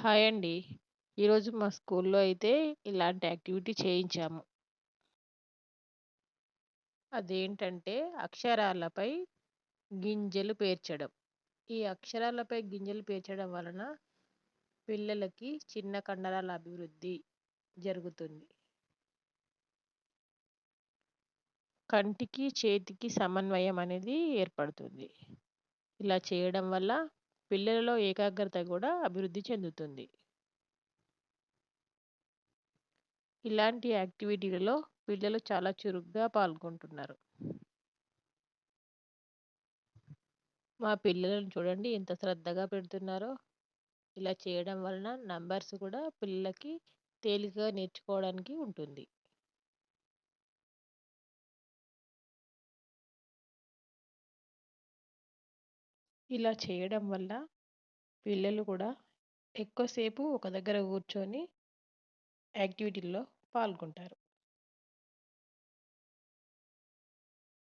Hi అండి. ఈరోజు మా స్కూల్లో అయితే ఇలాంటి యాక్టివిటీ చేయించాము. అదేంటంటే అక్షరాలపై గింజలు పేర్చడం. ఈ అక్షరాలపై గింజలు పేర్చడం వలన పిల్లలకి చిన్న కండరాల అభివృద్ధి జరుగుతుంది. కంటికి, చేతికి సమన్వయం అనేది ఏర్పడుతుంది. ఇలా చేయడం వల్ల పిల్లలలో ఏకాగ్రత కూడా అభివృద్ధి చెందుతుంది. ఇలాంటి యాక్టివిటీలలో పిల్లలు చాలా చురుగ్గా పాల్గొంటున్నారు. మా పిల్లలను చూడండి ఎంత శ్రద్ధగా పెడుతున్నారో. ఇలా చేయడం వలన నంబర్స్ కూడా పిల్లలకి తేలికగా నేర్చుకోవడానికి ఉంటుంది. ఇలా చేయడం వల్ల పిల్లలు కూడా ఎక్కువసేపు ఒక దగ్గర కూర్చొని యాక్టివిటీల్లో పాల్గొంటారు.